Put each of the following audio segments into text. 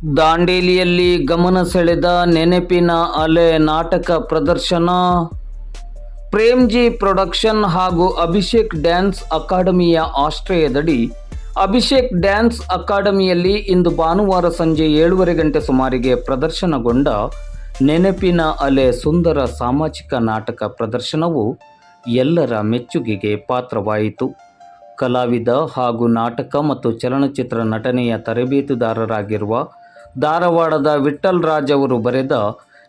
ದಾಂಡೇಲಿಯಲ್ಲಿ ಗಮನ ಸೆಳೆದ ನೆನಪಿನ ಅಲೆ ನಾಟಕ ಪ್ರದರ್ಶನ. ಪ್ರೇಮ್ಜಿ ಪ್ರೊಡಕ್ಷನ್ ಹಾಗೂ ಅಭಿಷೇಕ್ ಡ್ಯಾನ್ಸ್ ಅಕಾಡೆಮಿಯ ಆಶ್ರಯದಡಿ, ಅಭಿಷೇಕ್ ಡ್ಯಾನ್ಸ್ ಅಕಾಡೆಮಿಯಲ್ಲಿ ಇಂದು ಭಾನುವಾರ ಸಂಜೆ ಏಳುವರೆ ಗಂಟೆ ಸುಮಾರಿಗೆ ಪ್ರದರ್ಶನಗೊಂಡ ನೆನಪಿನ ಅಲೆ ಸುಂದರ ಸಾಮಾಜಿಕ ನಾಟಕ ಪ್ರದರ್ಶನವು ಎಲ್ಲರ ಮೆಚ್ಚುಗೆಗೆ ಪಾತ್ರವಾಯಿತು. ಕಲಾವಿದ ಹಾಗೂ ನಾಟಕ ಮತ್ತು ಚಲನಚಿತ್ರ ನಟನೆಯ ತರಬೇತುದಾರರಾಗಿರುವ ಧಾರವಾಡದ ವಿಠಲ್ ರಾಜ್ ಅವರು ಬರೆದ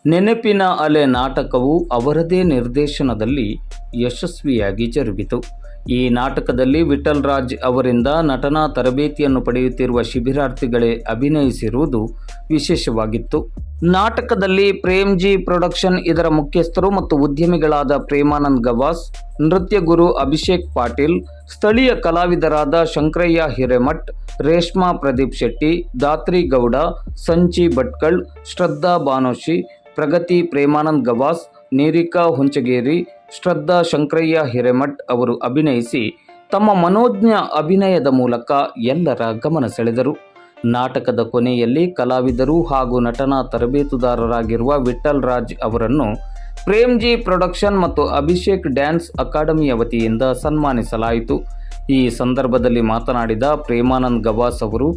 ನೆನಪಿನ ಅಲೆ ನಾಟಕವು ಅವರದೇ ನಿರ್ದೇಶನದಲ್ಲಿ ಯಶಸ್ವಿಯಾಗಿ ಜರುಗಿತು. ಈ ನಾಟಕದಲ್ಲಿ ವಿಠಲ್ ರಾಜ್ ಅವರಿಂದ ನಟನಾ ತರಬೇತಿಯನ್ನು ಪಡೆಯುತ್ತಿರುವ ಶಿಬಿರಾರ್ಥಿಗಳೇ ಅಭಿನಯಿಸಿರುವುದು ವಿಶೇಷವಾಗಿತ್ತು. ನಾಟಕದಲ್ಲಿ ಪ್ರೇಮ್ಜಿ ಪ್ರೊಡಕ್ಷನ್ ಇದರ ಮುಖ್ಯಸ್ಥರು ಮತ್ತು ಉದ್ಯಮಿಗಳಾದ ಪ್ರೇಮಾನಂದ್ ಗವಾಸ್, ನೃತ್ಯ ಗುರು ಅಭಿಷೇಕ್ ಪಾಟೀಲ್, ಸ್ಥಳೀಯ ಕಲಾವಿದರಾದ ಶಂಕರಯ್ಯ ಹಿರೇಮಠ್, ರೇಷ್ಮಾ ಪ್ರದೀಪ್ ಶೆಟ್ಟಿ ದಾತ್ರಿ ಗೌಡ, ಸಂಚಿ ಭಟ್ಕಳ್, ಶ್ರದ್ಧಾ ಬಾನೋಶಿ ಪ್ರಗತಿ ಪ್ರೇಮಾನಂದ್ ಗವಾಸ್, ನೀರಿಕಾ ಹುಂಚಗೇರಿ ಶ್ರದ್ಧಾ ಶಂಕರಯ್ಯ ಹಿರೇಮಠ್ ಅವರು ಅಭಿನಯಿಸಿ ತಮ್ಮ ಮನೋಜ್ಞ ಅಭಿನಯದ ಮೂಲಕ ಎಲ್ಲರ ಗಮನ ಸೆಳೆದರು. ನಾಟಕದ ಕೊನೆಯಲ್ಲಿ ಕಲಾವಿದರು ಹಾಗೂ ನಟನಾ ತರಬೇತುದಾರರಾಗಿರುವ ವಿಠಲ್ ರಾಜ್ ಅವರನ್ನು ಪ್ರೇಮ್ಜಿ ಪ್ರೊಡಕ್ಷನ್ ಮತ್ತು ಅಭಿಷೇಕ್ ಡ್ಯಾನ್ಸ್ ಅಕಾಡೆಮಿಯ ವತಿಯಿಂದ ಸನ್ಮಾನಿಸಲಾಯಿತು. ಈ ಸಂದರ್ಭದಲ್ಲಿ ಮಾತನಾಡಿದ ಪ್ರೇಮಾನಂದ್ ಗವಾಸ್ ಅವರು,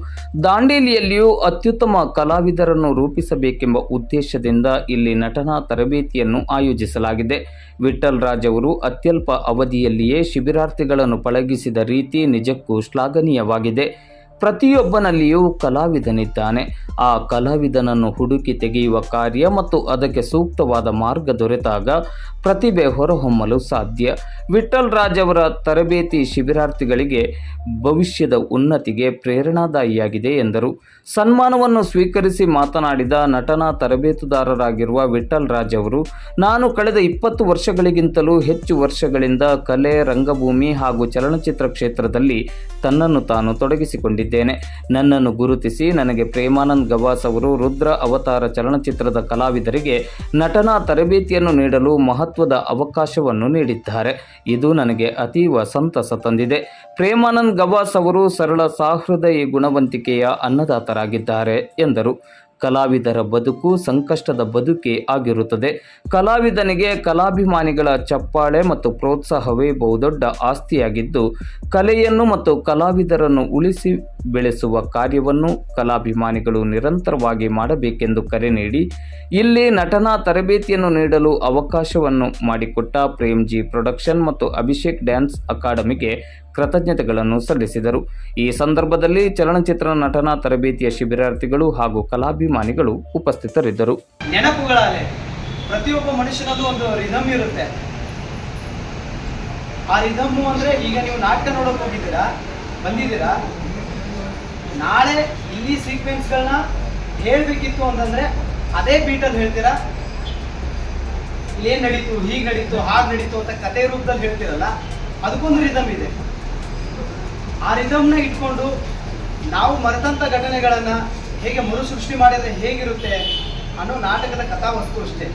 ದಾಂಡೇಲಿಯಲ್ಲಿಯೂ ಅತ್ಯುತ್ತಮ ಕಲಾವಿದರನ್ನು ರೂಪಿಸಬೇಕೆಂಬ ಉದ್ದೇಶದಿಂದ ಇಲ್ಲಿ ನಟನಾ ತರಬೇತಿಯನ್ನು ಆಯೋಜಿಸಲಾಗಿದೆ. ವಿಠಲ್ ರಾಜ್ ಅವರು ಅತ್ಯಲ್ಪ ಅವಧಿಯಲ್ಲಿಯೇ ಶಿಬಿರಾರ್ಥಿಗಳನ್ನು ಪಳಗಿಸಿದ ರೀತಿ ನಿಜಕ್ಕೂ ಶ್ಲಾಘನೀಯವಾಗಿದೆ. ಪ್ರತಿಯೊಬ್ಬನಲ್ಲಿಯೂ ಕಲಾವಿದನಿದ್ದಾನೆ. ಆ ಕಲಾವಿದನನ್ನು ಹುಡುಕಿ ತೆಗೆಯುವ ಕಾರ್ಯ ಮತ್ತು ಅದಕ್ಕೆ ಸೂಕ್ತವಾದ ಮಾರ್ಗ ದೊರೆತಾಗ ಪ್ರತಿಭೆ ಹೊರಹೊಮ್ಮಲು ಸಾಧ್ಯ. ವಿಠಲ್ ರಾಜ್ ಅವರ ತರಬೇತಿ ಶಿಬಿರಾರ್ಥಿಗಳಿಗೆ ಭವಿಷ್ಯದ ಉನ್ನತಿಗೆ ಪ್ರೇರಣಾದಾಯಿಯಾಗಿದೆ ಎಂದರು. ಸನ್ಮಾನವನ್ನು ಸ್ವೀಕರಿಸಿ ಮಾತನಾಡಿದ ನಟನಾ ತರಬೇತುದಾರರಾಗಿರುವ ವಿಠಲ್ ರಾಜ್ ಅವರು, ನಾನು ಕಳೆದ ಇಪ್ಪತ್ತು ವರ್ಷಗಳಿಗಿಂತಲೂ ಹೆಚ್ಚು ವರ್ಷಗಳಿಂದ ಕಲೆ, ರಂಗಭೂಮಿ ಹಾಗೂ ಚಲನಚಿತ್ರ ಕ್ಷೇತ್ರದಲ್ಲಿ ತನ್ನನ್ನು ತಾನು ತೊಡಗಿಸಿಕೊಂಡಿದ್ದೇನೆ. ನನ್ನನ್ನು ಗುರುತಿಸಿ ನನಗೆ ಪ್ರೇಮಾನಂದ್ ಗವಾಸ್ ಅವರು ರುದ್ರ ಅವತಾರ ಚಲನಚಿತ್ರದ ಕಲಾವಿದರಿಗೆ ನಟನಾ ತರಬೇತಿಯನ್ನು ನೀಡಲು ಮಹತ್ವದ ಅವಕಾಶವನ್ನು ನೀಡಿದ್ದಾರೆ. ಇದು ನನಗೆ ಅತೀವ ಸಂತಸ ತಂದಿದೆ. ಪ್ರೇಮಾನಂದ್ ಗವಾಸ್ ಅವರು ಸರಳ ಸಾಹೃದಯ ಗುಣವಂತಿಕೆಯ ಅನ್ನದಾತರಾಗಿದ್ದಾರೆ ಎಂದರು. ಕಲಾವಿದರ ಬದುಕು ಸಂಕಷ್ಟದ ಬದುಕೇ ಆಗಿರುತ್ತದೆ. ಕಲಾವಿದನಿಗೆ ಕಲಾಭಿಮಾನಿಗಳ ಚಪ್ಪಾಳೆ ಮತ್ತು ಪ್ರೋತ್ಸಾಹವೇ ಬಹುದೊಡ್ಡ ಆಸ್ತಿಯಾಗಿದ್ದು, ಕಲೆಯನ್ನು ಮತ್ತು ಕಲಾವಿದರನ್ನು ಉಳಿಸಿ ಬೆಳೆಸುವ ಕಾರ್ಯವನ್ನು ಕಲಾಭಿಮಾನಿಗಳು ನಿರಂತರವಾಗಿ ಮಾಡಬೇಕೆಂದು ಕರೆ ನೀಡಿ, ಇಲ್ಲಿ ನಟನಾ ತರಬೇತಿಯನ್ನು ನೀಡಲು ಅವಕಾಶವನ್ನು ಮಾಡಿಕೊಟ್ಟ ಪ್ರೇಮ್ಜಿ ಪ್ರೊಡಕ್ಷನ್ ಮತ್ತು ಅಭಿಷೇಕ್ ಡ್ಯಾನ್ಸ್ ಅಕಾಡೆಮಿಗೆ ಕೃತಜ್ಞತೆಗಳನ್ನು ಸಲ್ಲಿಸಿದರು. ಈ ಸಂದರ್ಭದಲ್ಲಿ ಚಲನಚಿತ್ರ ನಟನಾ ತರಬೇತಿಯ ಶಿಬಿರಾರ್ಥಿಗಳು ಹಾಗೂ ಕಲಾಭಿಮಾನಿಗಳು ಉಪಸ್ಥಿತರಿದ್ದರು. ನೆನಪುಗಳಲ್ಲಿ ಪ್ರತಿಯೊಬ್ಬ ಮನುಷ್ಯನದು ಒಂದು ರಿದಮ್ ಇರುತ್ತೆ. ಆ ರಿದಮ್ಮು ಅಂದ್ರೆ ಈಗ ನೀವು ನಾಟಕ ನೋಡಕ್ ಹೋಗಿದ್ದೀರಾ? ಬಂದಿದ್ದೀರಾ? ನಾಳೆ ಇಲ್ಲಿ ಸೀಕ್ವೆನ್ಸ್ಗಳನ್ನ ಹೇಳ್ಬೇಕಿತ್ತು ಅಂತಂದ್ರೆ ಅದೇ ಬೀಟಲ್ಲಿ ಹೇಳ್ತೀರಾ? ಏನ್ ನಡೀತು, ಹೀಗ್ ನಡೀತು, ಹಾಗ್ ನಡೀತು ಅಂತ ಕತೆ ರೂಪದಲ್ಲಿ ಹೇಳ್ತೀರಲ್ಲ, ಅದಕ್ಕೊಂದು ರಿದಮ್ ಇದೆ. ಆ ರಿದಮ್ನ ಇಟ್ಕೊಂಡು ನಾವು ಮರೆತಂತ ಘಟನೆಗಳನ್ನ ಹೇಗೆ ಮರುಸೃಷ್ಟಿ ಮಾಡಿದ್ರೆ ಹೇಗಿರುತ್ತೆ ಅನ್ನೋ ನಾಟಕದ ಕಥಾವಸ್ತು ಅಷ್ಟೇ.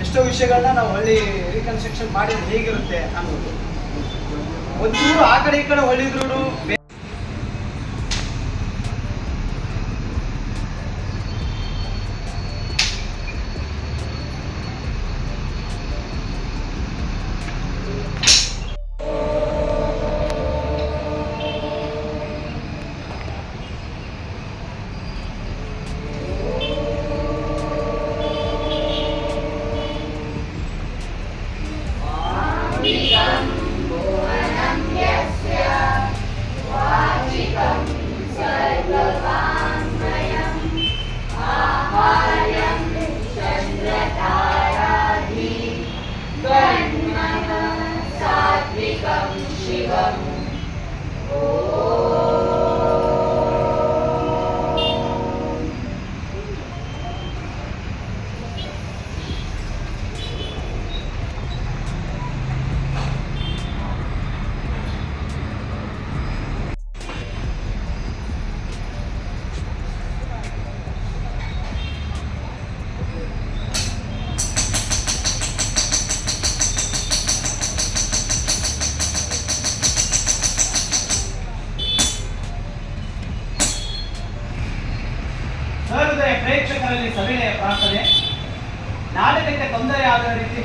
ಎಷ್ಟೋ ವಿಷಯಗಳನ್ನ ನಾವು ಹಳ್ಳಿ ರೀಕನ್ಸ್ಟ್ರಕ್ಷನ್ ಮಾಡಿದ್ರೆ ಹೇಗಿರುತ್ತೆ ಅನ್ನೋದು. ಒಂಚೂರು ಆ ಕಡೆ ಈ ಕಡೆ ಹೊಳಿದ್ರು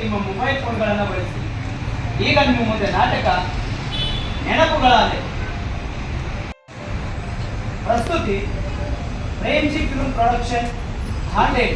ನಿಮ್ಮ ಮೊಬೈಲ್ ಫೋನ್ಗಳನ್ನು ಬಳಸಿ. ಈಗ ನಿಮ್ಮ ಮುಂದೆ ನಾಟಕ ನೆನಪುಗಳ ಅಲೆ ಪ್ರಸ್ತುತಿ ಪ್ರೇಮ್ಜಿ ಫಿಲ್ಮ್ ಪ್ರೊಡಕ್ಷನ್ ಹಾಂಡೇಡಿ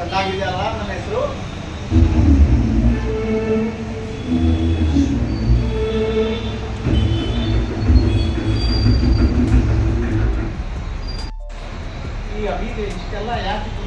ಚೆನ್ನಾಗಿದೆಯಲ್ಲ ನನ್ನ ಹೆಸರು ಈ ಅಭಿಗೆ ಇಷ್ಟೆಲ್ಲ ಯಾಕೆ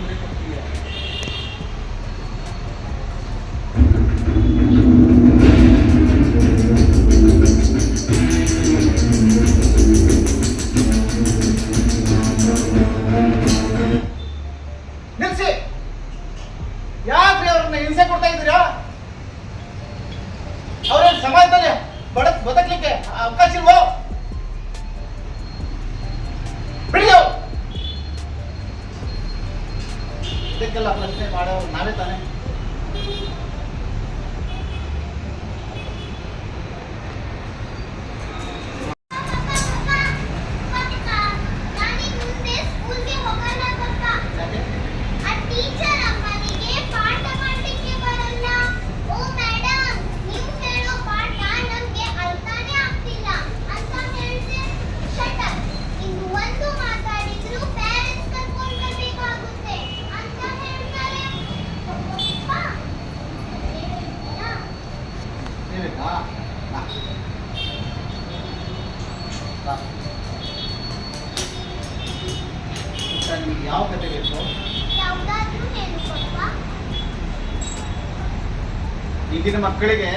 ಮಕ್ಕಳಿಗೆ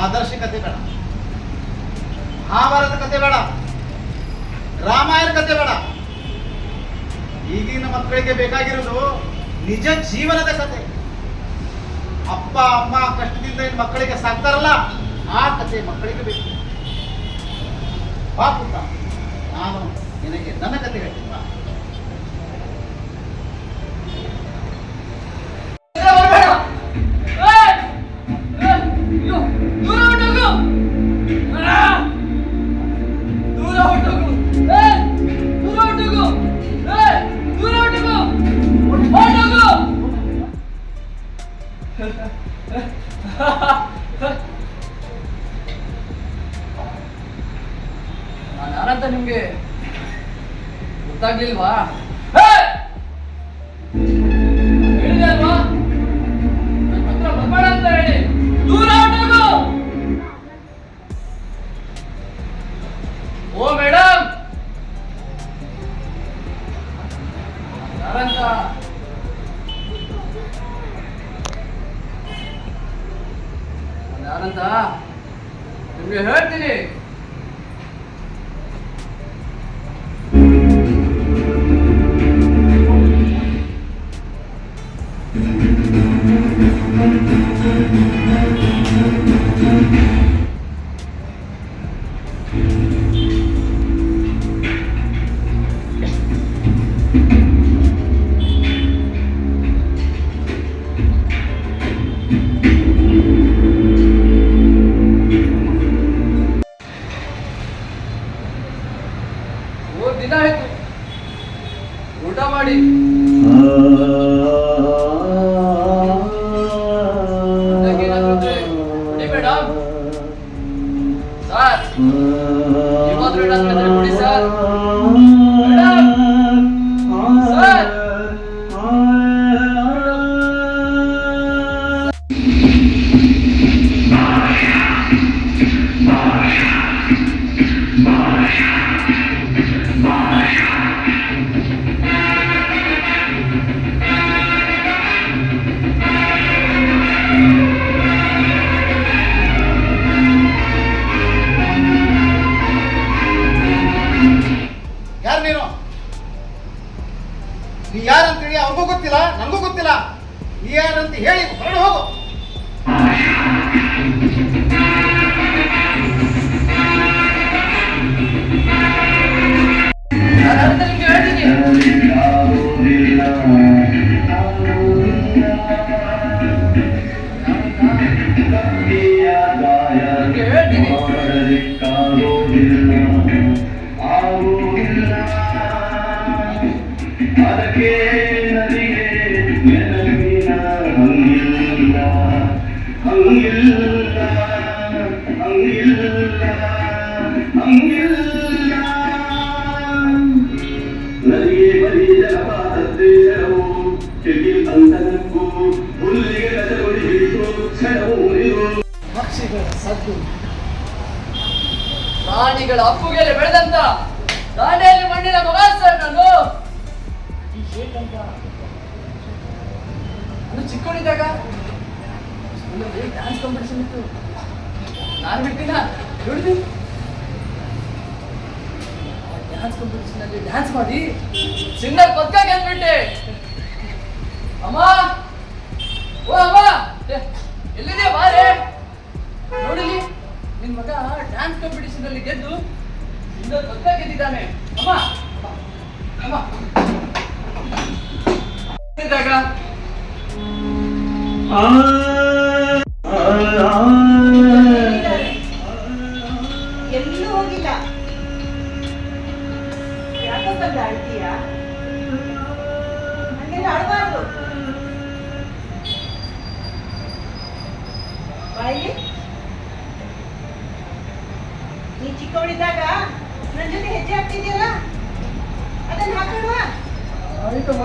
ಆದರ್ಶ ಕತೆ ಬೇಡ. ಮಹಾಭಾರತ ಕತೆ ಬೇಡ. ರಾಮಾಯಣ ಕತೆ ಬೇಡ. ಈಗಿನ ಮಕ್ಕಳಿಗೆ ಬೇಕಾಗಿರೋದು ನಿಜ ಜೀವನದ ಕತೆ. ಅಪ್ಪ, ಅಮ್ಮ ಕಷ್ಟದಿಂದ ಏನು ಮಕ್ಕಳಿಗೆ ಸಾಕ್ತಾರಲ್ಲ, ಆ ಕತೆ ಮಕ್ಕಳಿಗೆ ಬೇಕು. ಬಾ ಪುಟ್ಟ, ನಾನು ನಿನಗೆ ನನ್ನ ಕತೆ ಹೇಳ್ತೀನಿ. ಯಾರಂತ ನಿಮಗೆ ಗೊತ್ತಾಗ್ಲಿಲ್ವಾ? ಪ್ರಾಣಿಗಳ ಅಪ್ಪುಗೆಲೆ ಬೆಳೆದಂತ ದಾಂಡೇಲಿ ಮಣ್ಣಿನ ಮಗ ಸರ್ ನಾನು ಚಿಕ್ಕವನಿದ್ದಾಗ ಡ್ಯಾನ್ಸ್ ಕಾಂಪಿಟೇಷನ್ ಇತ್ತು. ನಾನು ಬಿಟ್ಟಿನ ದುಡ್ದು. ಡ್ಯಾನ್ಸ್ ಕಾಂಪಿಟೇಷನ್ ಅಲ್ಲಿ ಡ್ಯಾನ್ಸ್ ಮಾಡಿ ಸಿಂಗರ್ ಪಕ್ಕ ಗೆದ್ಬಿಟ್ಟೆ. ಅಮ್ಮ, ಓ ಅಮ್ಮ. ಡ್ಯಾನ್ಸ್ ಕಾಂಪಿಟೇಷನ್ ಅಲ್ಲಿ ಗೆದ್ದು ಸಿಂಗರ್ ದೊಡ್ಡ ಗೆದ್ದಿದ್ದಾನೆ. ಅಮ್ಮ ಅಮ್ಮ ಇದ್ದಾಗ ನೀ ಚಿಕ್ಕವಳಿದ್ದಾಗ ನನ್ನ ಜೊತೆ ಹೆಜ್ಜೆ ಹಾಕ್ತಿದ್ಯಲ್ಲ? ಅದನ್ನ ಹಾಕೋಣ ಆಯ್ತಮ್ಮ.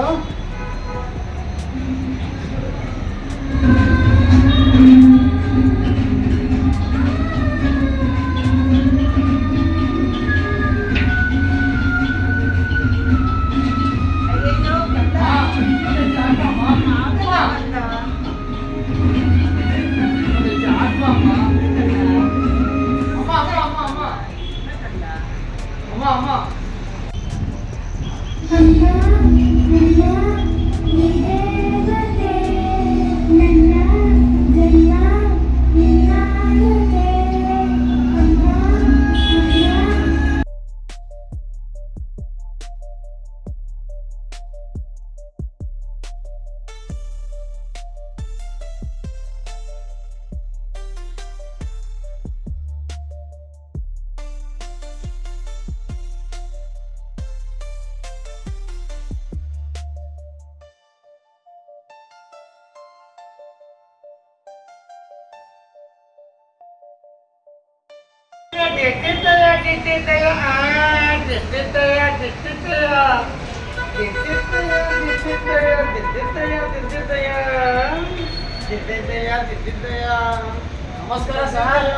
ನಮಸ್ಕಾರ ಸರ್.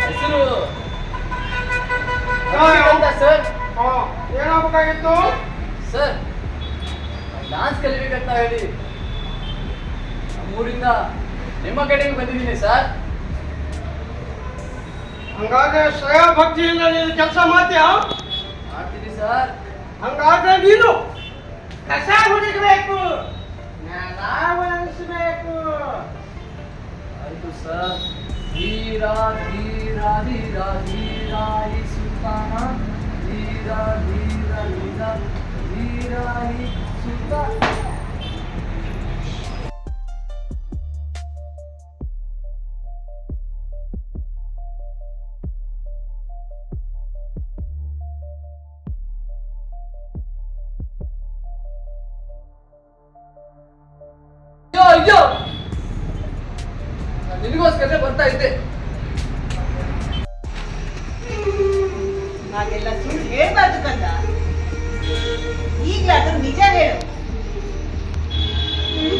ಹೆಸರು? ಅಂತ ಸರ್. ಏನಾಗಬೇಕಾಗಿತ್ತು? ಸರ್ ಡಾನ್ಸ್ ಕಲಿಬೇಕಂತ ಹೇಳಿ. ನಮ್ಮೂರಿಂದ ನಿಮ್ಮ ಕಡೆಗೆ ಬಂದಿದ್ದೀನಿ ಸರ್. ಹಂಗಾದ್ರೆ ಸ್ವಯ ಭಕ್ತಿಯಿಂದ ನೀನು ಕೆಲಸ ಮಾಡ್ತೀಯ? ಮಾಡ್ತೀನಿ ಸರ್. ಹಂಗಾದ್ರೆ ನೀನು ಕಸ ಹುಡುಕಬೇಕು ನಾವು ಅನಿಸ್ಬೇಕು ಆಯ್ತು ಸರ್. ಧೀರ ಧೀರ ಧೀರ ಧೀರಾಯಿ ಸುಲ್ತಾನ. ಧೀರ ಧೀರ ಧೀರ ಧೀರ ಈ ಸುಲ್ತಾನ ಬರ್ತಾ ಇದ್ದೆ. ಹಾಗೆಲ್ಲ ಸುಳ್ಳು ಹೇಳ್ಬಾರ್ದು ಕಂದ. ಈಗ್ಲಾದ್ರೂ ನಿಜ ಹೇಳು.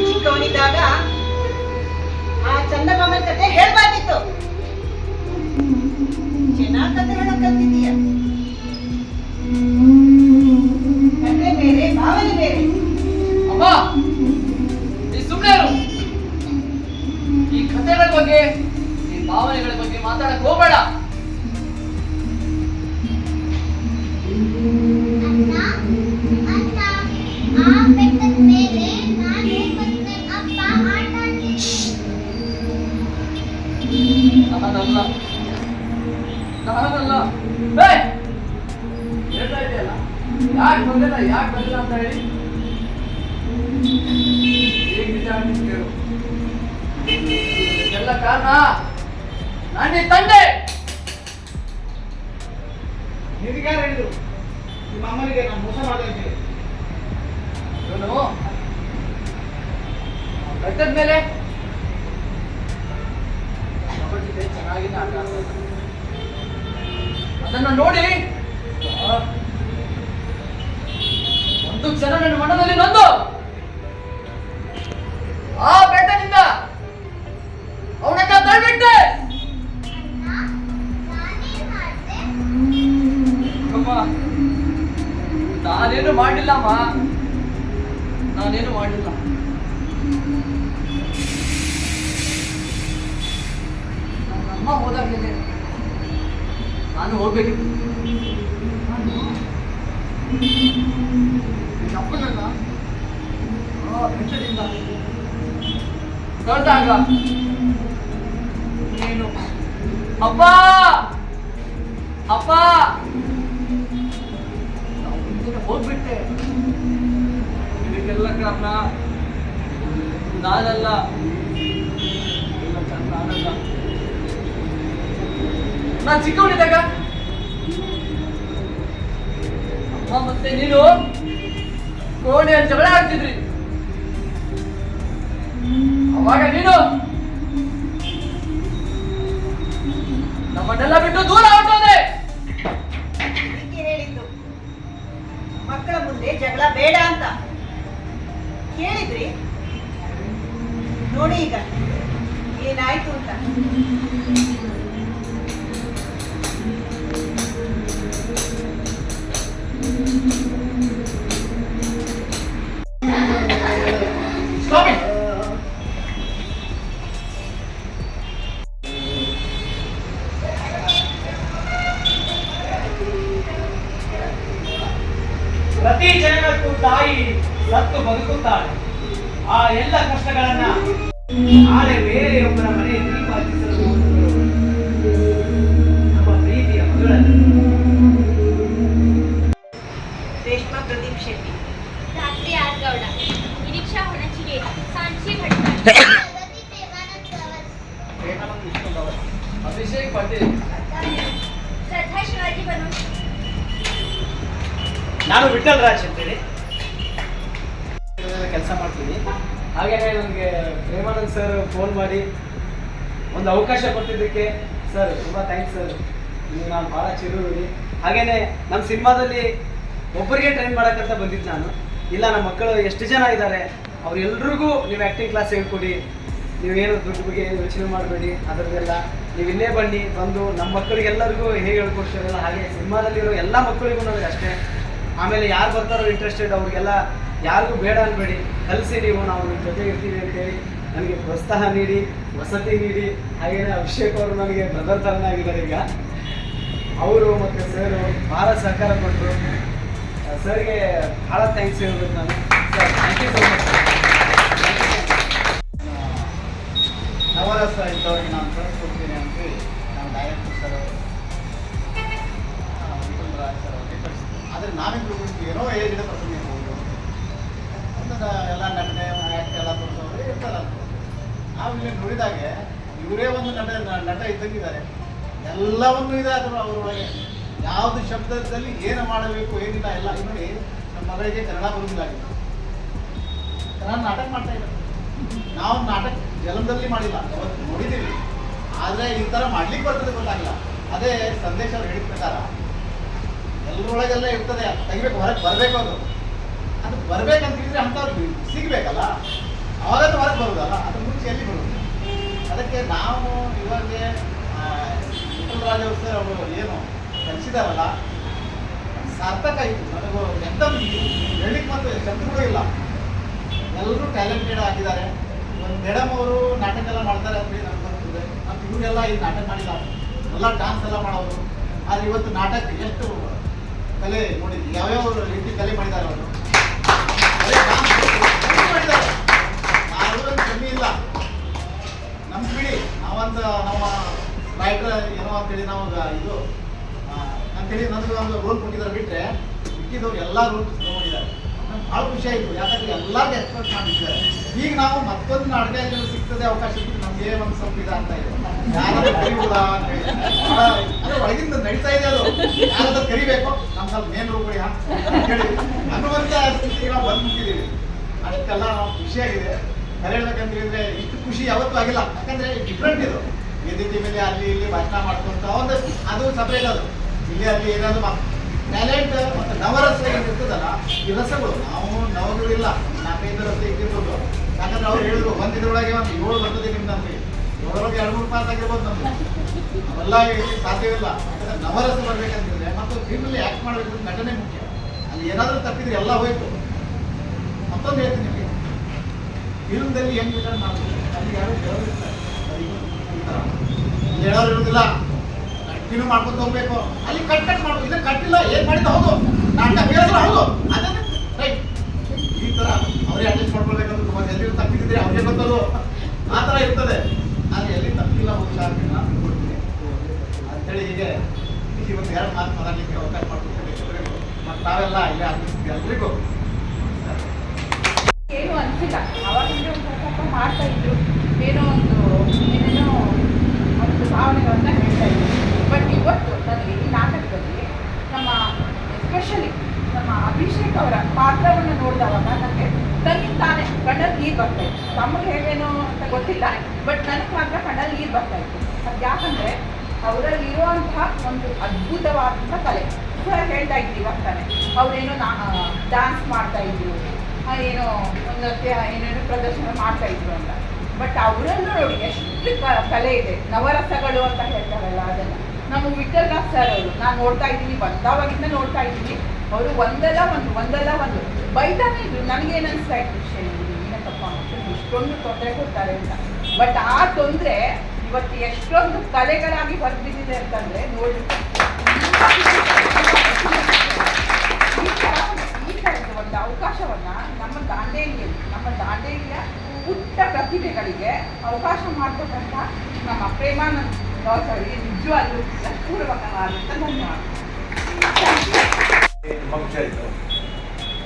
ಚಿಕ್ಕವನಿದ್ದಾಗ ಆ ಚಂದಮಾಮನ ಕತೆ ಹೇಳ್ಬಾರ್ದಿತ್ತು. ಚೆನ್ನಾಗ್ ಕತೆ ಹೇಳಕ್ ಕಲ್ತಿದೀಯ ಕತೆ ಬೇರೆ ಭಾವನೆ ಬೇರೆ. ಅಮ್ಮ ಬಗ್ಗೆ ಈ ಭಾವನೆಗಳ ಬಗ್ಗೆ ಮಾತಾಡಕ್ ಹೋಗ್ಬೇಡ. ನಾನು ನಾನಲ್ಲ ನಾನಲ್ಲ ಹೇಳ್ತಾ ಇದೆಯಲ್ಲ? ಯಾಕೆ ಬಂದಿಲ್ಲ? ಯಾಕೆ ಬಂದಿಲ್ಲ ಅಂತ ಹೇಳಿ? ಹೇಗೆ ವಿಚಾರ ಕೇಳು. ಎಲ್ಲ ಕಾರಣ ನನ್ನ ತಂದೆ. ನಿನಗೆ ಯಾರು ಹೇಳಿದ್ರು ನಿಮ್ಮ ಅಮ್ಮನಿಗೆ ನಾನು ಮೋಸ ಹೇಳಿ ಇವನು ಬೆಟ್ಟದ ಮೇಲೆ. ಚೆನ್ನಾಗಿ ಆಟ ಅದನ್ನ ನೋಡಿ. ಒಂದು ಕ್ಷಣ ನನ್ನ ಮನದಲ್ಲಿ ನಂದು. ಆ ಬೆಟ್ಟದಿಂದ ಅವನನ್ನ ತಳ್ಳಿಬಿಟ್ಟೆ ನಾನೇನ್ ಮಾಡಿಲ್ಲಮ್ಮ ನಾನೇನು ಮಾಡಿಲ್ಲ ಅಮ್ಮ ಹೋದಾಗಲೇ ನಾನು ಹೋಗ್ಬೇಕಿತ್ತು. ನಾನು ಈ ಅಪ್ಪನನ್ನ ಆ ಬೆಟ್ಟದಿಂದ ತಳ್ದಾಗ ನೀನು. ಅಪ್ಪ! ಅಪ್ಪ! ಹೋಗ್ಬಿಟ್ಟೆ. ಇದಕ್ಕೆಲ್ಲ ಕಾರಣ? ನಾನಲ್ಲ. ನಾನಲ್ಲ. ನಾನು ಚಿಕ್ಕವನಿದ್ದಾಗ? ಅಪ್ಪ ಮತ್ತೆ ನೀನು? ಕೋಣೆಯ ಜಗಳ ಆಗ್ತಿದ್ರಿ ಅವಾಗ ನೀನು? ನಮ್ಮನ್ನೆಲ್ಲ ಬಿಟ್ಟು ದೂರ ಹೊರಟೋದೆ. ಅದಕ್ಕೆ ಹೇಳಿದ್ದು. ಮಕ್ಕಳ ಮುಂದೆ ಜಗಳ ಬೇಡ ಅಂತ. ಕೇಳಿದ್ರಿ? ನೋಡಿ ಈಗ. ಏನಾಯ್ತು ಅಂತ. Stop ತಾಯಿ ಸತ್ತು ಬದುಕುತ್ತಾಳೆ. ಆ ಎಲ್ಲ ಕಷ್ಟಗಳನ್ನ ಆದರೆ ಬೇರೆಯೊಬ್ಬರ ಒಬ್ಬರ ಮನೆ ನಮ್ಮ ಪ್ರೀತಿಯ ಮಗಳನ್ನು ನಾನು ವಿಠಲ್ ರಾಜ್. ಸರ್ ಫೋನ್ ಮಾಡಿ. ಒಂದು ಅವಕಾಶ ಕೊಟ್ಟಿದ್ದಕ್ಕೆ ಸರ್ ತುಂಬ ಥ್ಯಾಂಕ್ಸ್ ಸರ್. ನೀವು ನಾನು ಭಾಳ ಚಿರೂರಿ ಹಾಗೇನೆ ನಮ್ಮ ಸಿನಿಮಾದಲ್ಲಿ ಒಬ್ಬರಿಗೆ ಟ್ರೈನ್ ಮಾಡೋಕ್ಕಂತ ಬಂದಿದ್ದು ನಾನು. ಇಲ್ಲ ನಮ್ಮ ಮಕ್ಕಳು ಎಷ್ಟು ಜನ ಇದ್ದಾರೆ ಅವರೆಲ್ಲರಿಗೂ ನೀವು ಆ್ಯಕ್ಟಿಂಗ್ ಕ್ಲಾಸ್ ಹೇಳ್ಕೊಡಿ. ನೀವೇನು ದುಡ್ಡು ಬಗ್ಗೆ ಯೋಚನೆ ಮಾಡಬೇಡಿ, ಅದರದ್ದೆಲ್ಲ. ನೀವು ಇಲ್ಲೇ ಬನ್ನಿ, ಬಂದು ನಮ್ಮ ಮಕ್ಕಳಿಗೆಲ್ಲರಿಗೂ ಹೇಗೆ ಹೇಳ್ಕೊಡ್ತೀರಲ್ಲ, ಹಾಗೆ ಸಿನಿಮಾದಲ್ಲಿರೋ ಎಲ್ಲ ಮಕ್ಕಳಿಗೂ ನನಗೆ ಅಷ್ಟೇ. ಆಮೇಲೆ ಯಾರು ಬರ್ತಾರೋ ಇಂಟ್ರೆಸ್ಟೆಡ್ ಅವ್ರಿಗೆಲ್ಲ ಯಾರಿಗೂ ಬೇಡ ಅನ್ಬೇಡಿ. ಕಲಿಸಿ ನೀವು ನಾವು ನಿಮ್ಮ ಜೊತೆ ಇರ್ತೀವಿ ಅಂತೇಳಿ ನನಗೆ ಪ್ರೋತ್ಸಾಹ ನೀಡಿ, ವಸತಿ ನೀಡಿ, ಹಾಗೇನೆ ಅಭಿಷೇಕ್ ಅವರು ನನಗೆ ಬ್ರದರ್ ಥರನಾಗಿದ್ದಾರೆ ಈಗ. ಅವರು ಮತ್ತು ಸರ್ ಭಾಳ ಸಹಕಾರ ಕೊಟ್ಟರು ಸರ್ಗೆ ಭಾಳ ಥ್ಯಾಂಕ್ಸ್ ಹೇಳ್ಬೇಕು ನಾನು. Sir thank you so much Navarasa ಇಂಥವ್ರಿಗೆ ನಾನು ಕಳಿಸ್ಕೊಡ್ತೀನಿ ಅಂತೇಳಿ ನಮ್ಮ ಡೈರೆಕ್ಟರ್ ಸರ್ ಅವರು ಸರ್ ಅವರಿಗೆ ಕಳಿಸ್ತೀನಿ ಆದರೆ ನಾವಿಬ್ಬರು ಏನೋ ಏಜಿನ ನಾವು ಇಲ್ಲಿ ನೋಡಿದಾಗೆ ಇವರೇ ಒಂದು ನಟ ನಟ ಇದ್ದಂಗಿದ್ದಾರೆ. ಎಲ್ಲವನ್ನೂ ಇದೆ ಅದರ ಅವರೊಳಗೆ ಯಾವುದು ಶಬ್ದದಲ್ಲಿ ಏನು ಮಾಡಬೇಕು, ಏನಿಲ್ಲ, ಎಲ್ಲ ನೋಡಿ ನಮ್ಮ ಮಗಳಿಗೆ ಕನ್ನಡ ಬರುವುದಿಲ್ಲ ಕನ್ನಡ ನಾಟಕ ಮಾಡ್ತಾ ಇದ್ದಾರೆ. ನಾವು ನಾಟಕ ಜಲಂದಲ್ಲಿ ಮಾಡಿಲ್ಲ, ಅವತ್ತು ನೋಡಿದ್ದೀವಿ ಆದರೆ ಈ ಥರ ಮಾಡ್ಲಿಕ್ಕೆ ಬರ್ತದೆ ಗೊತ್ತಾಗಿಲ್ಲ ಅದೇ ಸಂದೇಶ ಅವ್ರು ಹೇಳಿದ ಪ್ರಕಾರ, ಎಲ್ಲರೊಳಗೆಲ್ಲ ಇರ್ತದೆ. ತೆಗಿಬೇಕು, ಹೊರಗೆ ಬರಬೇಕು ಅದು. ಅದು ಬರ್ಬೇಕಂತಿದ್ರೆ ಅಂಥವ್ರು ಸಿಗ್ಬೇಕಲ್ಲ? ಅವಾಗ ಹೊರಗೆ ಬರುವುದಲ್ಲ ಅದು ಮುಂಚೆ ಎಲ್ಲಿ ಬರುವುದು? ಅದಕ್ಕೆ ನಾವು ಇವಾಗ ರಾಜ ಸರ್ ಅವರು ಏನು ಕಲಿಸಿದಾರಲ್ಲ ಸಾರ್ಥಕ ಆಯಿತು ನನಗೂ ಎಂತ ಹೇಳಿಕ್ ಮತ್ತು ಶಬ್ದಗಳು ಇಲ್ಲ. ಎಲ್ಲರೂ ಟ್ಯಾಲೆಂಟೆಡ್ ಆಗಿದ್ದಾರೆ. ಒಂದು ಮೇಡಮ್ ಅವರು ನಾಟಕ ಎಲ್ಲ ಮಾಡ್ತಾರೆ ಅಂತ ನನಗೆ ಗೊತ್ತಿದೆ. ಮತ್ತು ಇವರೆಲ್ಲ ಈ ನಾಟಕ ಮಾಡಿದ್ದಾರೆ. ಎಲ್ಲ ಡಾನ್ಸ್ ಎಲ್ಲ ಮಾಡೋರು. ಆದರೆ ಇವತ್ತು ನಾಟಕ ಎಷ್ಟು ಕಲೆ ನೋಡಿದ್ವಿ ಯಾವ್ಯಾವ ರೀತಿ ಕಲೆ ಮಾಡಿದ್ದಾರೆ ಅವರು? ನಾವಂತ ನಮ್ಮ ರೈಟರ್ ಏನೋ ಅಂತೇಳಿ ನಾವು ಇದು. ಅಂತೇಳಿ ನನಗೆ ಒಂದು ರೋಲ್ ಕೊಟ್ಟಿದ್ದಾರೆ ಬಿಟ್ಟರೆ ಬಿಟ್ಟಿದ್ದವ್ರು ಎಲ್ಲ ರೋಲ್ ತಗೊಂಡಿದ್ದಾರೆ. ಭಾಳ ಖುಷಿ ಆಯಿತು. ಯಾಕಂದ್ರೆ ಎಲ್ಲರೂ ಎಕ್ಸ್ಪೆಕ್ಟ್ ಮಾಡಿದ್ದಾರೆ ಈಗ ನಾವು ಮತ್ತೊಂದು ನಾಟಕ ಸಿಗ್ತದೆ ಅವಕಾಶ ಇದ್ದು ನಮಗೆ ಒಂದು ಸ್ವಲ್ಪ ಇದು ಇದೆ. ಅಂತ ಅಂದ್ರೆ ಒಳಗಿಂದ ನಡೀತಾ ಇದೆ ಅದು. ಯಾರಾದ್ರೂ ಕರಿಬೇಕು? ನಮ್ಮ ಸ್ವಲ್ಪ ಮೇನ್ ರೂಪ ಹೇಳಿ. ಅನ್ನುವಂಥ ಸ್ಥಿತಿಗೆ ನಾವು ಬಂದ್ಬಿಟ್ಟಿದ್ದೀವಿ. ಅದಕ್ಕೆಲ್ಲ ನಾವು ಖುಷಿಯಾಗಿದೆ. ಕರೆ ಹೇಳ್ಬೇಕಂತ ಹೇಳಿದ್ರೆ ಇಷ್ಟು ಖುಷಿ ಯಾವತ್ತೂ ಆಗಿಲ್ಲ. ಯಾಕಂದ್ರೆ ಡಿಫ್ರೆಂಟ್ ಇದು. ಎದ್ದಿದ್ದ ಮೇಲೆ ಅಲ್ಲಿ ಇಲ್ಲಿ ಭಾಷಣ ಮಾಡ್ಕೊಂತ ಒಂದು ಅದು ಸಪ್ರೇಟ್ ಅದು. ಇಲ್ಲಿ ಅಲ್ಲಿ ಏನಾದ್ರು ಟ್ಯಾಲೆಂಟ್ ಮತ್ತು ನವರಸ ಏನಿರ್ತದಲ್ಲ, ಈ ರಸಗಳು, ನಾವು ನವಗಳಿಲ್ಲ ನಾಲ್ಕೈದು ರಸ ಇಟ್ಟಿರ್ಬೋದು ಯಾಕಂದ್ರೆ ಅವ್ರು ಹೇಳಿದ್ರು ಒಂದಿನೊಳಗೆ ಒಂದು ಏಳು ಬರ್ತದೆ ನಿಮ್ದು ಏಳರೊಳಗೆ ಎರಡು ಮೂರು ಪಾಸ್ ಆಗಿರ್ಬೋದು ನಮ್ದು. ಅವೆಲ್ಲ ಸಾಧ್ಯವಿಲ್ಲ ಯಾಕಂದ್ರೆ ನವರಸ ಬರ್ಬೇಕಂತಿದ್ರೆ ಮತ್ತು ಫಿಲ್ಮಲ್ಲಿ ಆ್ಯಕ್ಟ್ ಮಾಡಬೇಕು ನಟನೆ ಮುಖ್ಯ. ಅಲ್ಲಿ ಏನಾದರೂ ತಪ್ಪಿದ್ರೆ ಎಲ್ಲ ಹೋಯ್ತು. ಮತ್ತೊಂದು ಹೇಳ್ತೀನಿ. ನಿಮಗೆ ಏನು ಬೇಕಾದ್ರೆ ಮಾಡ್ಬೋದು. ಅಲ್ಲಿ ಯಾರು ಹೇಳೋರು ಇರೋದಿಲ್ಲ ಕಂಟಿನ್ಯೂ ಮಾಡ್ಕೊಂಡು ಹೋಗ್ಬೇಕು. ಅಲ್ಲಿ ಕಟ್ ಕಟ್ ಮಾಡ್ಬೋದು ಇದನ್ನ ಕಟ್ಟಿಲ್ಲ, ಏನ್ ಮಾಡಿದ ಹೌದು. ನಾಟಕ ಹೇಳಿದ್ರೆ ಹೌದು. ಅದನ್ನ ರೈಟ್. ಈ ಥರ ಅವರೇ ಅಡ್ಜಸ್ಟ್ ಮಾಡ್ಕೊಳ್ಬೇಕಂದ್ರೆ ತುಂಬ ಎಲ್ಲಿ ತಪ್ಪಿದ್ರೆ ಅವ್ರಿಗೆ ಬಂದದು ಆ ಥರ ಇರ್ತದೆ. ನಾನು ಎಲ್ಲಿ ತಪ್ಪಿಲ್ಲ ಹುಷಾರ್ ನಾನು ಅಂತ ಅಂತೇಳಿ ಹೀಗೆ ಒಂದು ಎರಡು ಮಾತು ಮಾತಾಡಲಿಕ್ಕೆ ಅವಕಾಶ ಮಾಡ್ಕೊಡ್ತೀನಿ ಮತ್ತೆ ತಾವೆಲ್ಲ ಇಲ್ಲೇ ಆಗ್ತಿದ್ದೀವಿ ಎಲ್ರಿಗೂ ಅನಿಸಿಲ್ಲ ಅವಾಗಿಂದ ಒಂದು ಸ್ವಲ್ಪ ಮಾಡ್ತಾ ಇದ್ರು. ಏನೋ ಒಂದು ಏನೇನೋ ಒಂದು ಭಾವನೆಗಳನ್ನ ಹೇಳ್ತಾ ಇದ್ರು. ಬಟ್ ಇವತ್ತು ನನಗೆ ಈ ನಾಟಕದಲ್ಲಿ ನಮ್ಮ ಎಸ್ಪೆಷಲಿ ನಮ್ಮ ಅಭಿಷೇಕ್ ಅವರ ಪಾತ್ರವನ್ನು ನೋಡಿದವಾಗ ನನಗೆ ತನ್ನಿಂದ ತಾನೇ ಕಣ್ಣಲ್ಲಿ ನೀರು ಬರ್ತಾ ಇತ್ತು. ತಮಗೆ ಹೇಗೇನೋ ಅಂತ ಗೊತ್ತಿಲ್ಲ. ಬಟ್ ನನಗೆ ಮಾತ್ರ ಕಣ್ಣಲ್ಲಿ ನೀರು ಬರ್ತಾ ಇತ್ತು. ಅದು ಯಾಕಂದರೆ ಅವರಲ್ಲಿರುವಂತಹ ಒಂದು ಅದ್ಭುತವಾದಂಥ ಕಲೆ. ಹೇಳ್ತಾ ಇದ್ವಿ ಇವಾಗ ಅವರೇನೋ ನಾ ಡ್ಯಾನ್ಸ್ ಮಾಡ್ತಾ ಇದ್ರು. ಏನೋ ಒಂದು ಏನೇನೋ ಪ್ರದರ್ಶನ ಮಾಡ್ತಾ ಇದ್ರು ಅಂತ. ಬಟ್ ಅವರಲ್ಲೂ ನೋಡಿ ಎಷ್ಟು ಕಲೆ ಇದೆ. ನವರಸಗಳು ಅಂತ ಹೇಳ್ತಾರಲ್ಲ ಅದನ್ನ. ನಮ್ಮ ವಿಠಲ್ ರಾಜ್ ಸರ್ ಅವರು, ನಾನು ನೋಡ್ತಾ ಇದ್ದೀನಿ, ಬಂದಾವಾಗಿಂದ ನೋಡ್ತಾ ಇದ್ದೀನಿ. ಅವರು ಒಂದಲ್ಲ ಒಂದು ಒಂದಲ್ಲ ಒಂದು. ಬೈತಾನೆ ಇದ್ರು. ನನಗೇನು ಅನಿಸ್ತಾ ಇತ್ತು ಏನಕ್ಕಪ್ಪ ಮಕ್ಕಳು ಇಷ್ಟೊಂದು ತೊಂದರೆ ಕೊಡ್ತಾರೆ ಅಂತ. ಬಟ್ ಆ ತೊಂದರೆ ಇವತ್ತು ಎಷ್ಟೊಂದು ಕಲೆಗಳಾಗಿ ಹೊರಬಿದ್ದಿದೆ ಅಂತಂದ್ರೆ ನೋಡಿ ಒಂದು ಅವಕಾಶವನ್ನು ನಮ್ಮ ದಾಂಡೇಲಿಯಲ್ಲಿ ನಮ್ಮ ದಾಂಡೇಲಿಯ ಪುಟ್ಟ ಪ್ರತಿಭೆಗಳಿಗೆ ಅವಕಾಶ ಮಾಡ್ತಕ್ಕಂಥ ನಮ್ಮ ಪ್ರೇಮಾನಂದ್ ರಾವ್ ಅವರಿಗೆ ಪೂರ್ವಕವಾದಂಥ ಧನ್ಯವಾದ.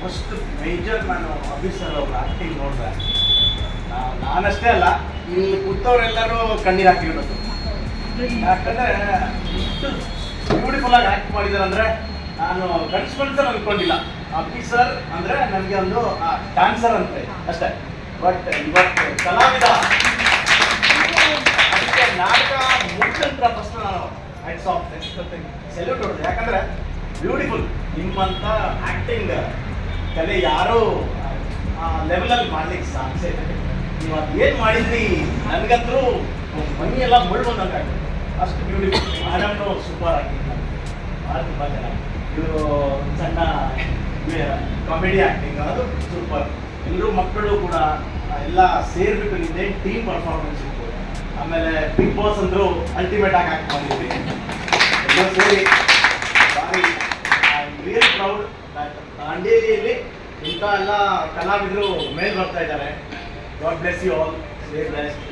ಫಸ್ಟ್ ಮೇಜರ್ ನಾನು ಆಫೀಸರ್ ಅವ್ರ ಆಕ್ಟಿಂಗ್ ನೋಡಿದೆ. ನಾನಷ್ಟೇ ಅಲ್ಲ, ಇಲ್ಲಿ ಕೂತವ್ರೆಲ್ಲರೂ ಕಣ್ಣೀರು ಹಾಕಿರೋದು ಯಾಕಂದ್ರೆ ಇಷ್ಟು ಬ್ಯೂಟಿಫುಲ್ ಆಗಿ ಆಕ್ಟ್ ಮಾಡಿದಾರೆ ಅಂದರೆ ನಾನು ಕನ್ಸ್ಕೊಳ್ತಾರೆ ಅನ್ಕೊಂಡಿಲ್ಲ. ಆಫೀಸರ್ ಅಂದ್ರೆ ನನಗೆ ಒಂದು ಡ್ಯಾನ್ಸರ್ ಅಂತ ಅಷ್ಟೇ. ಬಟ್ ಇವತ್ತು ಕಲಾವಿದ. ನಾಟಕ ಮುಗಿಸಂತ್ರ ಫಸ್ಟ್ ನಾನು ಹೆಡ್ಸ್ ಆಫ್ ಸೆಲ್ಯೂಟ್ ಹೊಡೆದು ಯಾಕಂದ್ರೆ ಬ್ಯೂಟಿಫುಲ್ ನಿಮ್ಮಂತ ಆಕ್ಟಿಂಗ್ ಕಲೆ ಯಾರೋ, ಆ ಲೆವೆಲಲ್ಲಿ ಮಾಡ್ಲಿಕ್ಕೆ ಸಾಧ್ಯ ಇದೆ ನೀವು ಅದು ಏನು ಮಾಡಿದ್ರಿ? ನನಗಂತರೂ ಮನಿ ಎಲ್ಲ ಮುಳ್ಳು ಬಂದಂಗೆ ಅಷ್ಟು ಬ್ಯೂಟಿಫುಲ್ ಮಾಡೋ ಸೂಪರ್ ಆಗಿ. ಭಾಳ ತುಂಬ ಚೆನ್ನಾಗಿ. ಇವರು ಸಣ್ಣ ಕಾಮಿಡಿ ಆ್ಯಕ್ಟಿಂಗ್ ಅದು ಸೂಪರ್ ಎಲ್ಲರೂ ಮಕ್ಕಳು ಕೂಡ ಎಲ್ಲ ಸೇರ್ಬಿಟ್ಟು ನಿಂದೆ ಟೀಮ್ ಪರ್ಫಾರ್ಮೆನ್ಸ್ ಇತ್ತು. ಆಮೇಲೆ ಬಿಗ್ ಬಾಸ್ ಅಂದ್ರು ಅಲ್ಟಿಮೇಟ್ ಆಗಿ ಆಕ್ಟ್ ಮಾಡಿದ್ವಿ. ಸೇರಿ. ಐ ರಿಯಲ್ ಪ್ರೌಡ್ ದಾಂಡೇಲಿಯಲ್ಲಿ ಇಂಥ ಎಲ್ಲ ಕಲಾವಿದರು ಮೇಲ್ ಬರ್ತಾ ಇದ್ದಾರೆ. ಗಾಡ್ ಬ್ಲೆಸ್ ಯು ಆಲ್ ಸೇರ್ ಬ್ಲೆಸ್ಡ್